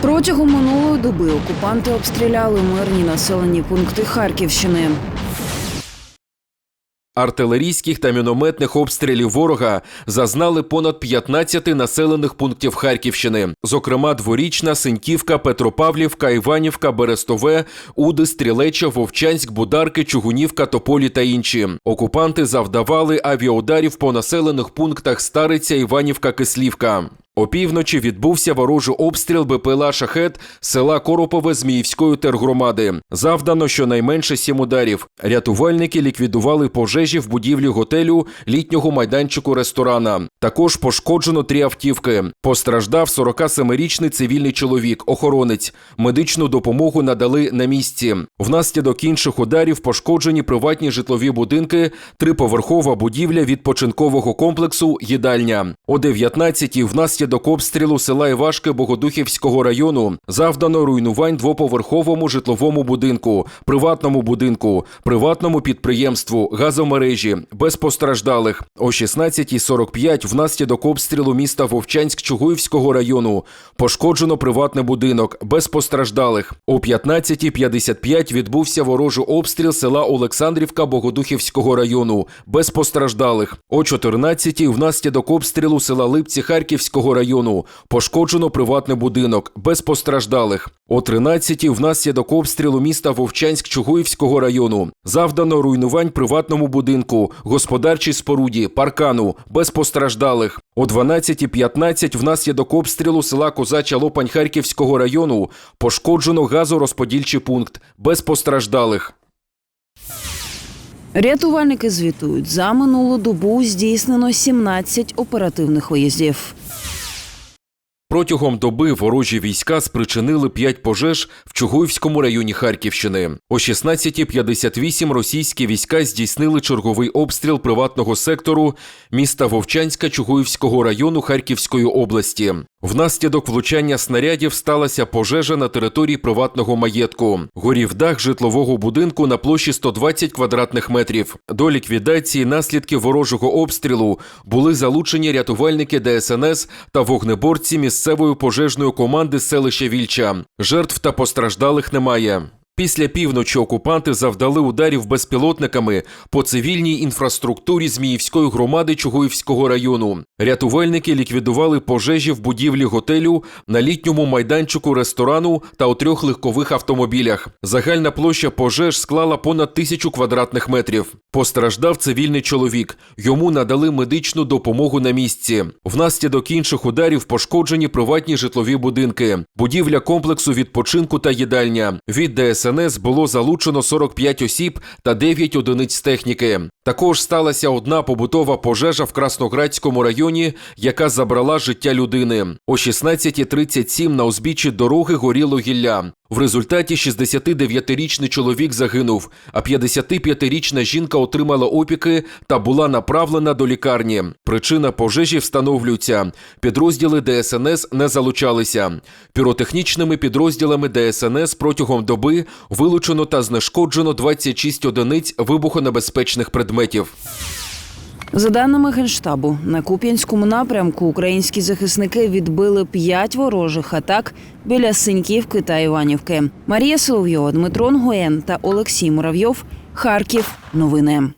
Протягом минулої доби окупанти обстріляли мирні населені пункти Харківщини. Артилерійських та мінометних обстрілів ворога зазнали понад 15 населених пунктів Харківщини, зокрема Дворічна, Синьківка, Петропавлівка, Іванівка, Берестове, Уди, Стрілеча, Вовчанськ, Бударки, Чугунівка, Тополі та інші. Окупанти завдавали авіаударів по населених пунктах Стариця, Іванівка, Кислівка. Опівночі відбувся ворожий обстріл БПЛА «Шахет» села Коропове Зміївської тергромади. Завдано щонайменше сім ударів. Рятувальники ліквідували пожежі в будівлі готелю, літнього майданчику ресторана. Також пошкоджено три автівки. Постраждав 47-річний цивільний чоловік, охоронець. Медичну допомогу надали на місці. Внаслідок інших ударів пошкоджені приватні житлові будинки, триповерхова будівля відпочинкового комплексу «Їдальня». О 19-й внаслідок обстрілу села Івашки Богодухівського району завдано руйнувань двоповерховому житловому будинку, приватному будинку, приватному підприємству, газомережі, без постраждалих. О 16.45 внаслідок обстрілу міста Вовчанськ Чугуївського району пошкоджено приватний будинок, без постраждалих. О 15.55 відбувся ворожий обстріл села Олександрівка Богодухівського району, без постраждалих. О 14.00 внаслідок обстрілу села Липці Харківського району пошкоджено приватний будинок, без постраждалих. О 13.00 внаслідок обстрілу міста Вовчанськ Чугуївського району завдано руйнувань приватному будинку, господарчій споруді, паркану, без постраждалих. О 12.15 внаслідок обстрілу села Козача Лопань Харківського району пошкоджено газорозподільчий пункт, без постраждалих. Рятувальники звітують, за минулу добу здійснено 17 оперативних виїздів. Протягом доби ворожі війська спричинили п'ять пожеж в Чугуївському районі Харківщини. О 16.58 російські війська здійснили черговий обстріл приватного сектору міста Вовчанська Чугуївського району Харківської області. Внаслідок влучання снарядів сталася пожежа на території приватного маєтку. Горів дах житлового будинку на площі 120 квадратних метрів. До ліквідації наслідків ворожого обстрілу були залучені рятувальники ДСНС та вогнеборці місцевої пожежної команди селища Вільча. Жертв та постраждалих немає. Після півночі окупанти завдали ударів безпілотниками по цивільній інфраструктурі Зміївської громади Чугуївського району. Рятувальники ліквідували пожежі в будівлі готелю, на літньому майданчику ресторану та у трьох легкових автомобілях. Загальна площа пожеж склала понад тисячу квадратних метрів. Постраждав цивільний чоловік. Йому надали медичну допомогу на місці. Внаслідок інших ударів пошкоджені приватні житлові будинки, будівля комплексу відпочинку та їдальня. Від ДСНС було залучено 45 осіб та 9 одиниць техніки. Також сталася одна побутова пожежа в Красноградському районі, яка забрала життя людини. О 16.37 на узбіччі дороги горіло гілля. В результаті 69-річний чоловік загинув, а 55-річна жінка отримала опіки та була направлена до лікарні. Причина пожежі встановлюється. Підрозділи ДСНС не залучалися. Піротехнічними підрозділами ДСНС протягом доби вилучено та знешкоджено 26 одиниць вибухонебезпечних предметів. За даними Генштабу, на Куп'янському напрямку українські захисники відбили п'ять ворожих атак біля Синьківки та Іванівки. Марія Соловйова, Дмитро Гоєн та Олексій Муравйов. Харків. Новини.